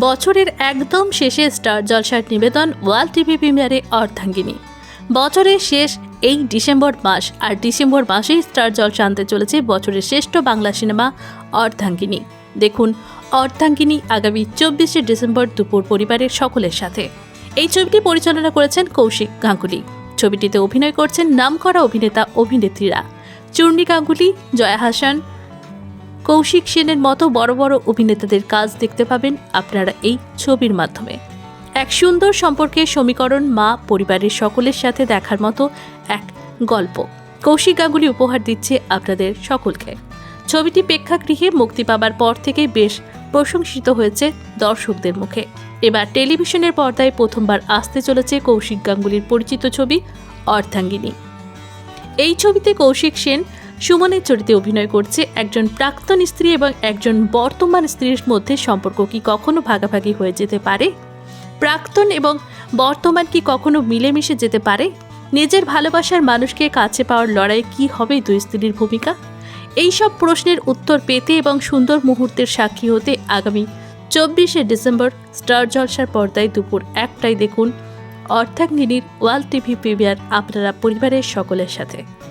বছরের একদম শেষে স্টার জলসার নিবেদন ওয়ার্ল্ড টিভি প্রিমিয়ারে অর্ধাঙ্গিনী। বছরের শেষ এই ডিসেম্বর মাস আর ডিসেম্বর মাসেই স্টার জলসা আনতে চলেছে বছরের শ্রেষ্ঠ বাংলা সিনেমা অর্ধাঙ্গিনী। দেখুন অর্ধাঙ্গিনী আগামী চব্বিশে ডিসেম্বর দুপুর পরিবারের সকলের সাথে। এই ছবিটি পরিচালনা করেছেন কৌশিক গাঙ্গুলি। ছবিটিতে অভিনয় করছেন নামকরা অভিনেতা অভিনেত্রীরা। চূর্ণী গাঙ্গুলি, জয়া হাসান কৌশিক সেনের মতো বড় বড় অভিনেতাদের কাজ দেখতে পাবেন আপনারা এই ছবির মাধ্যমে। এক সুন্দর সম্পর্কের সমীকরণ মা, পরিবারের সকলের সাথে দেখার মতো এক গল্প। কৌশিক গাঙ্গুলি উপহার দিচ্ছে আপনাদের সকলকে। ছবিটি প্রেক্ষাগৃহে মুক্তি পাবার পর থেকে বেশ প্রশংসিত হয়েছে দর্শকদের মুখে। এবার টেলিভিশনের পর্দায় প্রথমবার আসতে চলেছে কৌশিক গাঙ্গুলির পরিচিত ছবি অর্ধাঙ্গিনী। এই ছবিতে কৌশিক সেন সুমনের চরিত্রে অভিনয় করছে একজন প্রাক্তন স্ত্রী এবং একজন বর্তমান স্ত্রীর মধ্যে সম্পর্ক কি কখনো ভাগাভাগি হয়ে যেতে পারে? প্রাক্তন এবং বর্তমান কি কখনো মিলেমিশে যেতে পারে? নিজের ভালোবাসার মানুষকে কাছে পাওয়ার লড়াই কি হবে দুই স্ত্রীর ভূমিকা? এই সব প্রশ্নের উত্তর পেতে এবং সুন্দর মুহূর্তের সাক্ষী হতে আগামী চব্বিশে ডিসেম্বর স্টার জলসার পর্দায় দুপুর একটাই দেখুন অর্ধাঙ্গিনীর ওয়ার্ল্ড টিভি প্রিমিয়ার আপনারা পরিবারের সকলের সাথে।